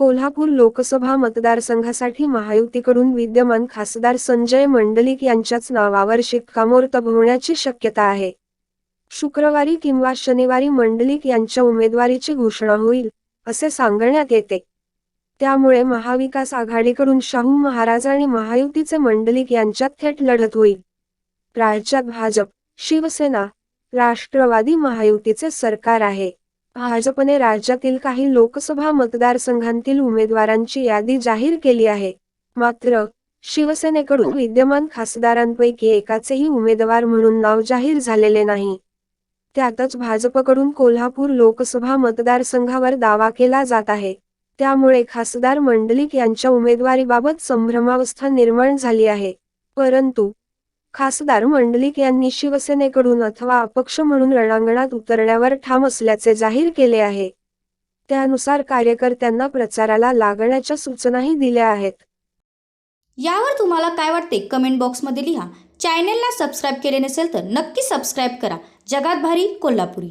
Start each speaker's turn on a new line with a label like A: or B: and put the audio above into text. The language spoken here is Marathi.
A: कोल्हापूर लोकसभा मतदारसंघासाठी महायुतीकडून विद्यमान खासदार संजय मंडलिक यांच्याच नावावर शिक्कामोर्तब होण्याची शक्यता आहे. शुक्रवारी किंवा शनिवारी मंडलिक यांच्या उमेदवारीची घोषणा होईल असे सांगण्यात येते. त्यामुळे महाविकास आघाडीकडून शाहू महाराज आणि महायुतीचे मंडलिक यांच्यात थेट लढत होईल. राज्यात भाजप शिवसेना राष्ट्रवादी महायुतीचे सरकार आहे. भाजपने राज्यातील काही लोकसभा मतदारसंघांतील उमेदवारांची यादी जाहीर केली आहे. मात्र शिवसेनेकडून विद्यमान खासदारांपैकी एकाचेही उमेदवार म्हणून नाव जाहीर झालेले नाही. त्यातच भाजपकडून कोल्हापूर लोकसभा मतदारसंघावर दावा केला जात आहे. त्यामुळे खासदार मंडलिक यांच्या उमेदवारीबाबत संभ्रमावस्था निर्माण झाली आहे. परंतु खासदार मंडलिक यांनी शिवसेनेकडून अथवा अपक्ष म्हणून रणांगणात उतरण्यावर ठाम असल्याचे जाहीर केले आहे. त्यानुसार कार्यकर्त्यांना प्रचाराला लागण्याच्या सूचनाही दिल्या आहेत.
B: यावर तुम्हाला काय वाटते? कमेंट बॉक्समध्ये लिहा. चॅनेलला सबस्क्राईब केले नसेल तर नक्की सबस्क्राईब करा. जगात भारी कोल्हापुरी.